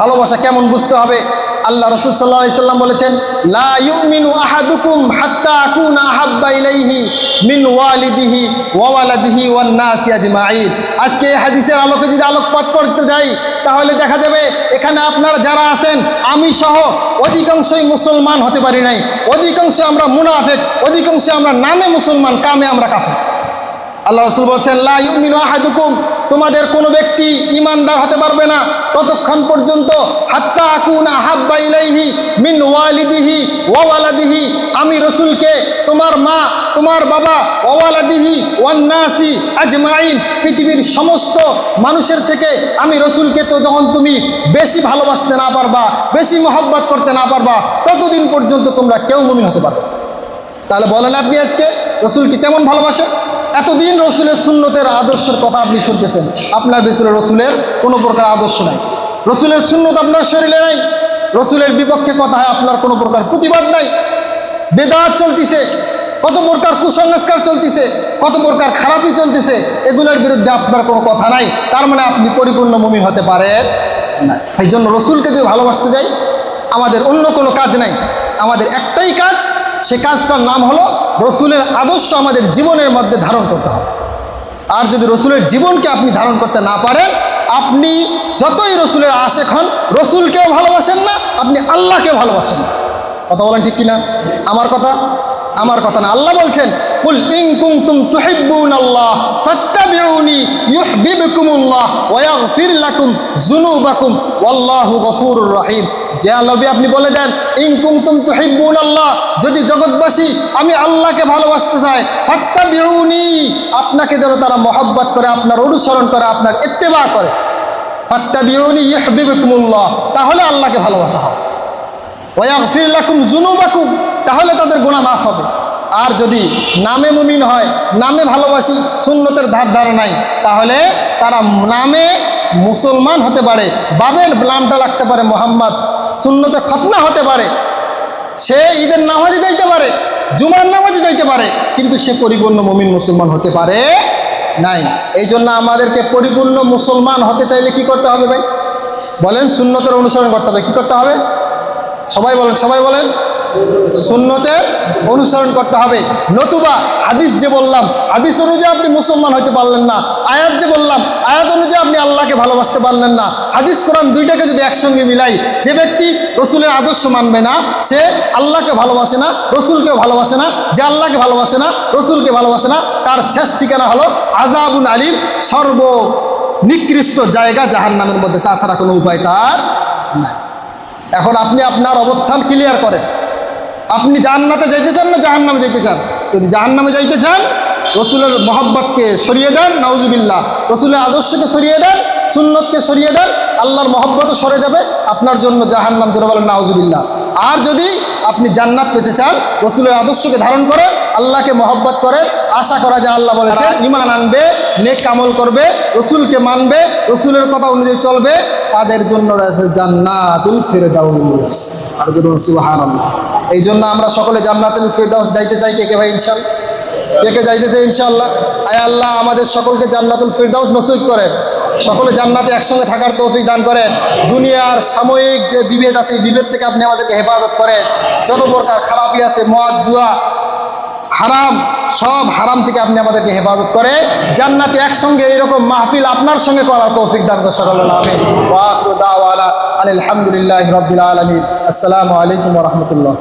ভালোবাসা কেমন বুঝতে হবে? আল্লাহ রসুল সাল্লাহ সাল্লাম বলেছেন, লা ইউমিনু আহাদুকুম হাত্তা আকুনা আহাব্বা ইলাইহি মিন ওয়ালিদিহি ওয়া ওয়ালাদিহি ওয়ান নাসি আজমাইন আজকে হাদিসের আলোকে যদি আলোকপাত করতে যাই, তাহলে দেখা যাবে এখানে আপনারা যারা আছেন, আমি সহ অধিকাংশই মুসলমান হতে পারি নাই। অধিকাংশ আমরা মুনাফেক অধিকাংশ আমরা নামে মুসলমান, কামে আমরা কাফের। আল্লাহ রসুল বলছেন, লা ইউমিনু আহাদুকুম তোমাদের কোনো ব্যক্তি ইমানদার হতে পারবে না। ততক্ষণ পর্যন্ত হাত্তা আকুন আহাব্বা ইলাইহি মিন ওয়ালিদিহি ওয়া ওয়ালাদিহি। আমি রসুলকে, তোমার মা, তোমার বাবা, ওয়া ওয়ালাদিহি ওয়ান নাসি আজমাইন। পৃথিবীর সমস্ত মানুষের থেকে আমি রসুলকে তো যখন তুমি বেশি ভালোবাসতে না পারবা, বেশি মহব্বত করতে না পারবা, ততদিন পর্যন্ত তোমরা কেউ মুমিন হতে পারবে তাহলে বলেন আপনি আজকে রসুলকে কেমন ভালোবাসে? এতদিন রসুলের সুন্নতের আদর্শের কথা আপনি শুনতেছেন। আপনার ভেতরে রসুলের কোনো প্রকার আদর্শ নাই। রসুলের সুন্নত আপনার শরীরে নাই। রসুলের বিপক্ষে কথা হয়, আপনার কোনো প্রকার প্রতিবাদ নাই। বেদাত চলতিছে, কত প্রকার কুসংস্কার চলতিছে, কত প্রকার খারাপই চলতেছে, এগুলোর বিরুদ্ধে আপনার কোনো কথা নাই। তার মানে আপনি পরিপূর্ণ মুমিন হতে পারেন না। এই জন্য রসুলকে যদি ভালোবাসতে যাই, আমাদের অন্য কোনো কাজ নাই। আমাদের একটাই কাজ, সে কাজটার নাম হলো রসুলের আদর্শ আমাদের জীবনের মধ্যে ধারণ করতে হবে। আর যদি রসুলের জীবনকে আপনি ধারণ করতে না পারেন, আপনি যতই রসুলের আশেক হন, রসুলকেও ভালোবাসেন না, আপনি আল্লাহকেও ভালোবাসেন না। কথা বলেন ঠিক কিনা? আমার কথা? আমার কথা না। আল্লাহ বলছেন, কুল ইন কুনতুম তুহিব্বুন আল্লাহ ফাত্তাবিউনি ইউহিব্বুকুমুল্লাহ ওয়া ইয়াগফির লাকুম যুনুবাকুম ওয়াল্লাহু গফুরুর রহিম। যে নবী আপনি বলে দেন, ইন কুনতুম তুহিব্বুন আল্লাহ যদি জগৎবাসী, আমি আল্লাহকে ভালোবাসতে চাই, ফাত্তাবিউনি আপনাকে যেন তারা মহব্বত করে, আপনার অনুসরণ করে, আপনার ইত্তেবা করে। ফাত্তাবিউনি ইউহিব্বুকুমুল্লাহ তাহলে আল্লাহকে ভালোবাসা হবে। ওয়াগফির লাকুম যুনুবাকুম তাহলে তাদের গুনাহ মাফ হবে। আর যদি নামে মুমিন হয়, নামে ভালোবাসি, সুন্নতের ধার ধারা নাই, তাহলে তারা নামে মুসলমান হতে পারে, বাবের নামটা লাগতে পারে মোহাম্মদ সুন্নতে খতনা হতে পারে। সে ঈদের নামাজে যাইতে পারে, জুমার নামাজে যাইতে পারে, কিন্তু সে পরিপূর্ণ মমিন মুসলমান হতে পারে নাই। এই জন্য আমাদেরকে পরিপূর্ণ মুসলমান হতে চাইলে কি করতে হবে ভাই? বলেন শূন্যতের অনুসরণ করতে হবে, কি করতে হবে? সবাই বলেন সবাই বলেন। সুন্নতের অনুসরণ করতে হবে। নতুবা হাদিস যে বললাম, হাদিস অনুযায়ী আপনি মুসলমান হতে পারলেন না। আয়াত যে বললাম, আয়াত অনুযায়ী আপনি আল্লাহকে ভালোবাসতে পারলেন না। হাদিস কোরআন দুইটাকে যদি একসঙ্গে মিলাই, যে ব্যক্তি রসুলের আদর্শ মানবে না, সে আল্লাহকে ভালোবাসে না রসুলকে ভালোবাসে না, যে আল্লাহকে ভালোবাসে না, রসুলকে ভালোবাসে না, তার শেষ ঠিকানা হলো আজাবুল আলীম সর্ব নিকৃষ্ট জায়গা জাহান নামের মধ্যে। তাছাড়া কোনো উপায় তার নাই। এখন আপনি আপনার অবস্থান ক্লিয়ার করেন। আপনি জাহান্নাতে যাইতে চান না জাহান নামে যাইতে চান? যদি জাহান নামে যাইতে চান রসুলের মহব্বতকে সরিয়ে দেন নাউজুবিল্লাহ। রসুলের আদর্শকে সরিয়ে দেন সুন্নতকে সরিয়ে দেন আল্লাহর মহব্বতও সরে যাবে আপনার জন্য জাহান নাম ধরে বলেন নাউজুবিল্লাহ। আর যদি আপনি জান্নাত পেতে চান রসুলের আদর্শকে ধারণ করেন আল্লাহকে মহব্বত করেন আশা করা যায় আল্লাহ বলেছে ইমান আনবে নেক কামল করবে রসুলকে মানবে রসুলের কথা অনুযায়ী চলবে তাদের জন্য রয়েছে জান্নাতুল ফেরদাউস। আর জন্য সুবহানাল্লাহ। এই জন্য আমরা সকলে জান্নাতুল ফেরদাউস যাইতে চাই, কে কে ভাই ইনশাল্লাহ কে কে যাইতে চাই ইনশাল্লাহ আয় আল্লাহ, আমাদের সকলকে জান্নাতুল ফেরদাউস নসিব করেন। সকলে জান্নাতে একসঙ্গে থাকার তৌফিক দান করেন। দুনিয়ার সাময়িক যে বিভেদ আছে, এই বিভেদ থেকে আপনি আমাদেরকে হেফাজত করেন। যত প্রকার খারাপই আছে, মদ, জুয়া হারাম, সব হারাম থেকে আপনি আমাদেরকে হেফাজত করে জান্নাতে একসঙ্গে এরকম মাহফিল আপনার সঙ্গে করার তৌফিক দান করে সকল ওয়াকরু আলহামদুলিল্লাহ আসসালামু আলাইকুম রহমতুল্লাহ।